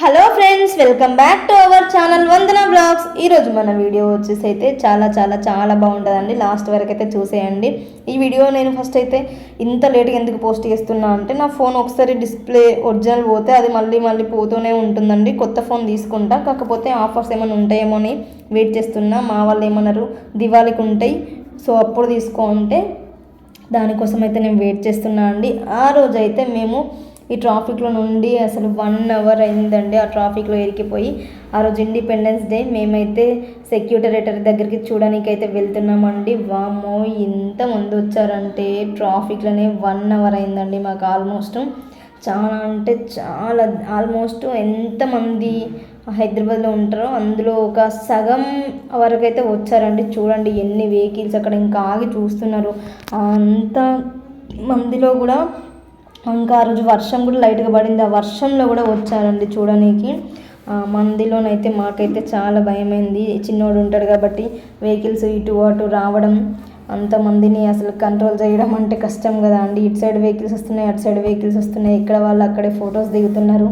Hello friends welcome back to our channel Vandana blogs ఈరోజు మన video వచ్చేసి అయితే చాలా చాలా చాలా బాగుంటుందండి. లాస్ట్ వరకు అయితే చూసేయండి. ఈ వీడియో నేను ఫస్ట్ అయితే ఇంత లేట్గా ఎందుకు పోస్ట్ చేస్తున్నా అంటే నా ఫోన్ ఒకసారి డిస్ప్లే ఒరిజినల్ పోతే అది మళ్ళీ మళ్ళీ పోతూనే ఉంటుందండి. కొత్త ఫోన్ తీసుకుంటా. కాకపోతే ఆఫర్స్ ఏమైనా ఉంటాయేమో అని వెయిట్ చేస్తున్నా. మా వాళ్ళు ఏమన్నారు దివాళీకి ఉంటాయి. సో అప్పుడు తీసుకో అంటే దానికోసం అయితే నేను వెయిట్ చేస్తున్నా అండి. ఆ రోజైతే మేము ఈ ట్రాఫిక్లో నుండి అసలు వన్ అవర్ అయిందండి. ఆ ట్రాఫిక్లో ఇరికిపోయి ఆ రోజు ఇండిపెండెన్స్ డే మేమైతే సెక్యూటరేటర్ దగ్గరికి చూడడానికి అయితే వెళ్తున్నామండి. వామ్మో ఎంత మంది వచ్చారంటే ట్రాఫిక్లోనే వన్ అవర్ అయిందండి మాకు ఆల్మోస్ట్ చాలా అంటే చాలా ఆల్మోస్ట్ ఎంతమంది హైదరాబాద్లో ఉంటారో అందులో ఒక సగం వరకు అయితే వచ్చారండి. చూడండి ఎన్ని వెహికల్స్ అక్కడ ఇంకా ఆగి చూస్తున్నారు. అంత మందిలో కూడా ఇంకా ఆ రోజు వర్షం కూడా లైట్గా పడింది. ఆ వర్షంలో కూడా వచ్చారండి చూడడానికి మందిలోనైతే మాకైతే చాలా భయమైంది. చిన్నోడు ఉంటాడు కాబట్టి వెహికల్స్ ఇటు అటు రావడం అంతమందిని అసలు కంట్రోల్ చేయడం అంటే కష్టం కదా అండి. ఇటు సైడ్ వెహికల్స్ వస్తున్నాయి అటు సైడ్ వెహికల్స్ వస్తున్నాయి. ఇక్కడ వాళ్ళు అక్కడే ఫొటోస్ దిగుతున్నారు.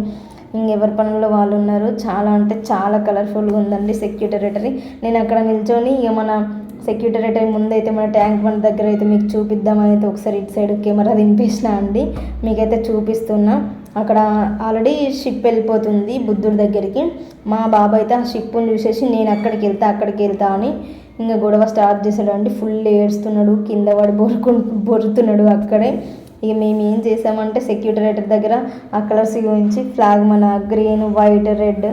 ఇంకెవరి పనుల్లో వాళ్ళు ఉన్నారు. చాలా అంటే చాలా కలర్ఫుల్గా ఉందండి సెక్యూటరేటరీ నేను అక్కడ నిల్చొని ఇక మన సెక్యూటరేటరీ ముందైతే మన ట్యాంక్ బండ్ దగ్గర అయితే మీకు చూపిద్దామని అయితే ఒకసారి ఇటు సైడ్ కెమెరా దింపేసిన అండి. మీకైతే చూపిస్తున్నా. అక్కడ ఆల్రెడీ షిప్ వెళ్ళిపోతుంది బుద్ధుడి దగ్గరికి. మా బాబు అయితే ఆ షిప్ని చూసేసి నేను అక్కడికి వెళ్తా అక్కడికి వెళ్తా అని ఇంకా గొడవ స్టార్ట్ చేశాడు అండి ఫుల్ ఏడుస్తున్నాడు కింద పడి బొరుకు బొరుతున్నాడు అక్కడే. ఇక మేము ఏం చేసామంటే సెక్యూటరేటర్ దగ్గర ఆ కలర్స్ చూపించి ఫ్లాగ్ మన గ్రీన్ వైట్ రెడ్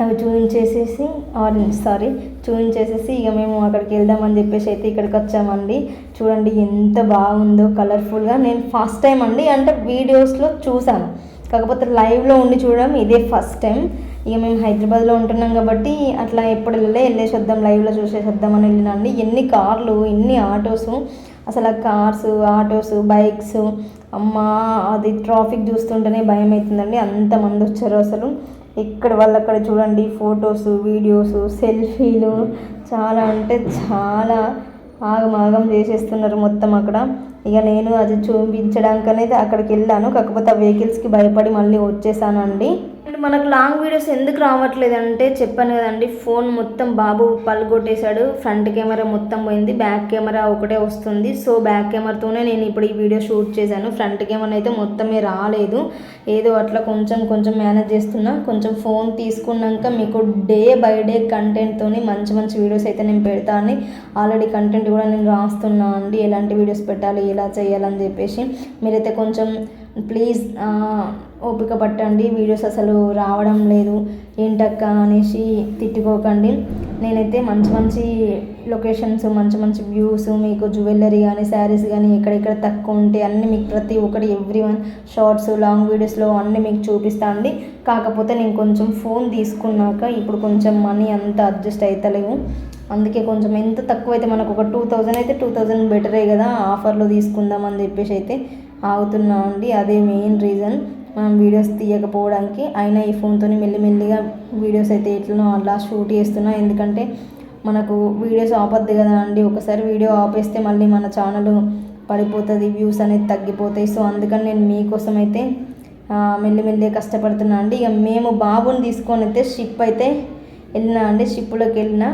అవి చూపించేసేసి ఆరెంజ్ సారీ చూపించేసేసి ఇక మేము అక్కడికి వెళ్దామని చెప్పేసి అయితే ఇక్కడికి వచ్చామండి. చూడండి ఎంత బాగుందో కలర్ఫుల్గా నేను ఫస్ట్ టైం అండి అంటే వీడియోస్లో చూసాను కాకపోతే లైవ్లో ఉండి చూడడం ఇదే ఫస్ట్ టైం ఇక మేము హైదరాబాద్లో ఉంటున్నాం కాబట్టి అట్లా ఎప్పుడు వెళ్ళలే వెళ్ళేసి వద్దాం లైవ్లో చూసేసి అని వెళ్ళినండి ఎన్ని కార్లు ఎన్ని ఆటోస్ అసలు ఆ కార్స్ ఆటోస్ బైక్స్ అమ్మ అది ట్రాఫిక్ చూస్తుంటేనే భయం అవుతుందండి అంతమంది వచ్చారు అసలు. ఇక్కడ వాళ్ళు అక్కడ చూడండి ఫొటోస్ వీడియోస్ సెల్ఫీలు చాలా అంటే చాలా ఆగమాగం చేసేస్తున్నారు మొత్తం అక్కడ. ఇక నేను అది చూపించడానికి అనేది అక్కడికి వెళ్ళాను. కాకపోతే ఆ వెహికల్స్కి భయపడి మళ్ళీ వచ్చేసానండి. అండ్ మనకు లాంగ్ వీడియోస్ ఎందుకు రావట్లేదు అంటే చెప్పాను కదండి ఫోన్ మొత్తం బాబు పలుగొట్టేశాడు ఫ్రంట్ కెమెరా మొత్తం పోయింది బ్యాక్ కెమెరా ఒకటే వస్తుంది. సో బ్యాక్ కెమెరాతోనే నేను ఇప్పుడు ఈ వీడియో షూట్ చేశాను. ఫ్రంట్ కెమెరా అయితే మొత్తమే రాలేదు. ఏదో అట్లా కొంచెం కొంచెం మేనేజ్ చేస్తున్నా. కొంచెం ఫోన్ తీసుకున్నాక మీకు డే బై డే కంటెంట్తోని మంచి మంచి వీడియోస్ అయితే నేను పెడతాను ఆల్రెడీ కంటెంట్ కూడా నేను రాస్తున్నా అండి. ఎలాంటి వీడియోస్ పెట్టాలి ఎలా చేయాలని చెప్పేసి మీరైతే కొంచెం ప్లీజ్ ఓపిక పట్టండి వీడియోస్ అసలు రావడం లేదు ఏంటక్క అనేసి తిట్టుకోకండి. నేనైతే మంచి మంచి లొకేషన్స్ మంచి మంచి వ్యూస్ మీకు జ్యువెలరీ కానీ శారీస్ కానీ ఎక్కడెక్కడ తక్కువ ఉంటే అన్నీ మీకు ప్రతి ఒక్కటి ఎవ్రీ వన్ షార్ట్స్ లాంగ్ వీడియోస్లో అన్నీ మీకు చూపిస్తా అండి. కాకపోతే నేను కొంచెం ఫోన్ తీసుకున్నాక ఇప్పుడు కొంచెం మనీ అంత అడ్జస్ట్ అవుతలేవు అందుకే కొంచెం ఎంత తక్కువ అయితే మనకు ఒక టూ థౌజండ్ అయితే టూ థౌజండ్ బెటరే కదా ఆఫర్లో తీసుకుందాం అని చెప్పేసి అయితే ఆగుతున్నా అండి అదే మెయిన్ రీజన్ మనం వీడియోస్ తీయకపోవడానికి. అయినా ఈ ఫోన్తో మెల్లిమెల్లిగా వీడియోస్ అయితే ఎట్లనో అలా షూట్ చేస్తున్నా. ఎందుకంటే మనకు వీడియోస్ ఆపద్దు కదా అండి. ఒకసారి వీడియో ఆపేస్తే మళ్ళీ మన ఛానల్ పడిపోతుంది వ్యూస్ అనేది తగ్గిపోతాయి. సో అందుకని నేను మీకోసం అయితే మెల్లిమెల్లిగా కష్టపడుతున్నా అండి. ఇక మేము బాబుని తీసుకొని అయితే షిప్ అయితే వెళ్ళినా అండి. షిప్లోకి వెళ్ళినా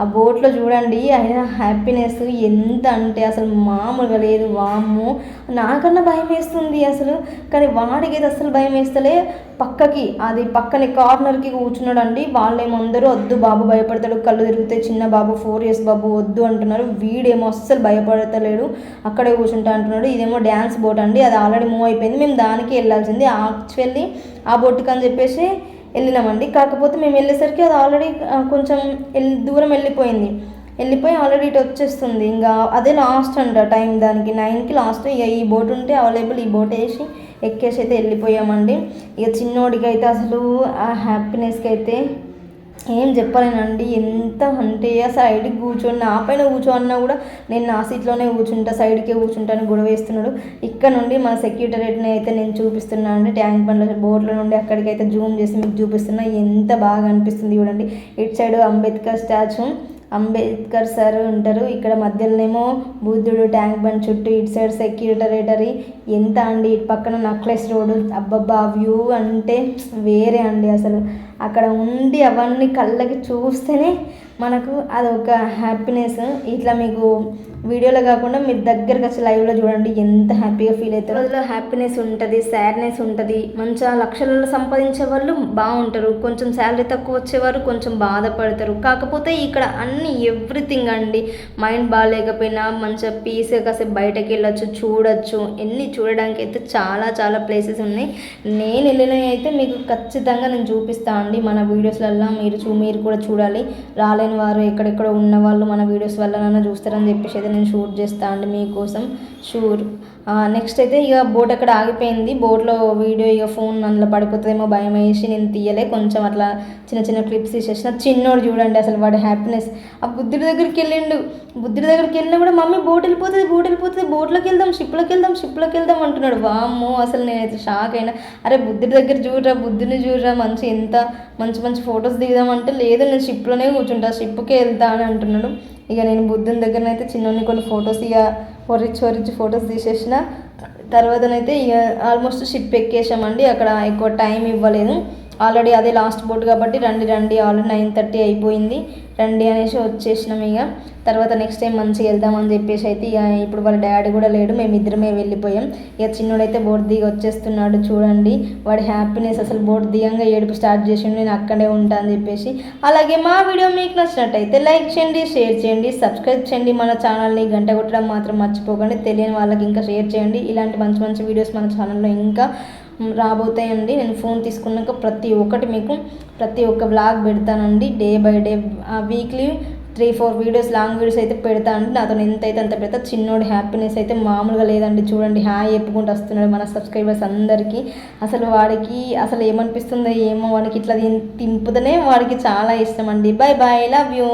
ఆ బోట్లో చూడండి ఆయన హ్యాపీనెస్ ఎంత అంటే అసలు మామూలుగా లేదు. వాము నాకన్నా భయం వేస్తుంది అసలు. కానీ వాడికి అయితే అసలు భయం వేస్తలే. పక్కకి అది పక్కనే కార్నర్కి కూర్చున్నాడు అండి వాళ్ళేమందరూ వద్దు బాబు భయపడతాడు కళ్ళు తిరిగితే చిన్న బాబు ఫోర్ ఇయర్స్ బాబు వద్దు అంటున్నారు. వీడేమో అస్సలు భయపడతలేడు. అక్కడే కూర్చుంటా అంటున్నాడు. ఇదేమో డ్యాన్స్ బోట్ అండి. అది ఆల్రెడీ మూవ్ అయిపోయింది. మేము దానికి వెళ్ళాల్సింది. యాక్చువల్లీ ఆ బోట్కి అని చెప్పేసి వెళ్ళినామండి. కాకపోతే మేము వెళ్ళేసరికి అది ఆల్రెడీ కొంచెం వెళ్ళి దూరం వెళ్ళిపోయింది. వెళ్ళిపోయి ఆల్రెడీ ఇటు వచ్చేస్తుంది. ఇంకా అదే లాస్ట్ అంట టైం దానికి. నైన్కి లాస్ట్ ఇక ఈ బోట్ ఉంటే అవైలబుల్ ఈ బోట్ వేసి ఎక్కేసి అయితే వెళ్ళిపోయామండి. ఇక చిన్నోడికి అయితే అసలు ఆ హ్యాపీనెస్కి అయితే ఏం చెప్పలేనండి. ఎంత అంటే ఆ సైడ్కి కూర్చొని నా పైన కూర్చోన్నా కూడా నేను నా సీట్లోనే కూర్చుంటా సైడ్కే కూర్చుంటాను గొడవ వేస్తున్నాడు. ఇక్కడ నుండి మన సెక్యూటరేట్ని అయితే నేను చూపిస్తున్నా అండి. ట్యాంక్ బండ్ల బోర్డులో నుండి అక్కడికైతే జూమ్ చేసి మీకు చూపిస్తున్నా. ఎంత బాగా అనిపిస్తుంది చూడండి. ఇటు side Ambedkar statue Ambedkar sir ఉంటారు. ఇక్కడ మధ్యలోనేమో బుద్ధుడు ట్యాంక్ బండ్ చుట్టూ ఇటు సైడ్ సెక్యూరిటరేటరీ. ఎంత అండి? ఇటు పక్కన నక్లెస్ రోడ్ అబ్బబ్బా వ్యూ అంటే వేరే అండి అసలు. అక్కడ ఉండి అవన్నీ కళ్ళకి చూస్తేనే మనకు అదొక హ్యాపీనెస్ ఇట్లా మీకు వీడియోలో కాకుండా మీరు దగ్గరకు వచ్చి లైవ్లో చూడండి ఎంత హ్యాపీగా ఫీల్ అవుతారో. అందులో హ్యాపీనెస్ ఉంటుంది సాడ్నెస్ ఉంటుంది. మంచిగా లక్షలలో సంపాదించే వాళ్ళు బాగుంటారు. కొంచెం శాలరీ తక్కువ వచ్చేవారు కొంచెం బాధపడతారు. కాకపోతే ఇక్కడ అన్ని ఎవ్రీథింగ్ అండి. మైండ్ బాగాలేకపోయినా మంచిగా పీస్గా కాసేపు బయటకు వెళ్ళొచ్చు చూడొచ్చు. ఎన్ని చూడడానికి అయితే చాలా చాలా ప్లేసెస్ ఉన్నాయి. నేను వెళ్ళినవి అయితే మీకు ఖచ్చితంగా నేను చూపిస్తాను. అండి మన వీడియోస్లలో మీరు చూ మీరు కూడా చూడాలి. రాలేని వారు ఎక్కడెక్కడ ఉన్న వాళ్ళు మన వీడియోస్ వల్ల చూస్తారని చెప్పేసి అయితే నేను షూట్ చేస్తాను అండి మీకోసం. షూర్. నెక్స్ట్ అయితే ఇక బోట్ అక్కడ ఆగిపోయింది. బోట్లో వీడియో ఇక ఫోన్ అందులో పడిపోతుందేమో భయం వేసి నేను తీయలే. కొంచెం అట్లా చిన్న చిన్న క్లిప్స్ తీసేసిన. చిన్నోడు చూడండి అసలు వాడి హ్యాపీనెస్. ఆ బుద్ధుడి దగ్గరికి వెళ్ళిండు. బుద్ధుడి దగ్గరికి వెళ్ళినా కూడా మమ్మీ బోట్ వెళ్ళిపోతుంది బోట్ వెళ్ళిపోతుంది బోట్లోకి వెళ్దాం షిప్లోకి వెళ్దాం షిప్లోకి వెళ్దాం అంటున్నాడు. వామ్మో అసలు నేనైతే షాక్ అయినా. అరే బుద్ధుడి దగ్గర చూడరా బుద్ధుని చూడరా మంచి ఎంత మంచి మంచి ఫొటోస్ దిగుదామంటే లేదు నేను షిప్లోనే కూర్చుంటా. షిప్కే వెళ్తా అని అంటున్నాడు. ఇక నేను బుద్ధుని దగ్గరనైతే చిన్నోని కొన్ని ఫొటోస్ ఇక ఒరిచి ఒరిచి ఫొటోస్ తీసేసిన. తర్వాతనైతే ఇక ఆల్మోస్ట్ షిప్ ఎక్కేసామండి. అక్కడ ఎక్కువ టైం ఇవ్వలేదు. ఆల్రెడీ అదే లాస్ట్ బోర్డు కాబట్టి రండి రండి ఆల్రెడీ నైన్ థర్టీ అయిపోయింది. రండి అనేసి వచ్చేసినాం ఇక. తర్వాత నెక్స్ట్ టైం మంచిగా వెళ్దామని చెప్పేసి అయితే ఇక ఇప్పుడు వాళ్ళ డాడీ కూడా లేడు మేము ఇద్దరమే వెళ్ళిపోయాం. ఇక చిన్నోడైతే బోట్ దిగి వచ్చేస్తున్నాడు చూడండి. వాడి హ్యాపీనెస్ అసలు బోట్ దిగంగా ఏడుపు స్టార్ట్ చేసిండు నేను అక్కడే ఉంటా అని చెప్పేసి. అలాగే మా వీడియో మీకు నచ్చినట్టయితే లైక్ చేయండి షేర్ చేయండి సబ్స్క్రైబ్ చేయండి. మన ఛానల్ని గంట కొట్టడం మాత్రం మర్చిపోకండి. తెలియని వాళ్ళకి ఇంకా షేర్ చేయండి. ఇలాంటి మంచి మంచి వీడియోస్ మన ఛానల్లో ఇంకా రాబోతాయండి. నేను ఫోన్ తీసుకున్నాక ప్రతి ఒక్కటి మీకు ప్రతి ఒక్క బ్లాగ్ పెడతానండి. Day by day weekly three four videos long videos అయితే పెడతానండి. నాతో ఎంత అయితే అంత పెడతా చిన్నోడి హ్యాపీనెస్ అయితే మామూలుగా లేదండి. చూడండి హాయ్ చెప్పుకుంటూ వస్తున్నాడు మన సబ్స్క్రైబర్స్ అందరికీ. అసలు వాడికి అసలు ఏమనిపిస్తుందో ఏమో వాడికి ఇట్లా తింపుదనే వాడికి చాలా ఇష్టం అండి. Bye bye love you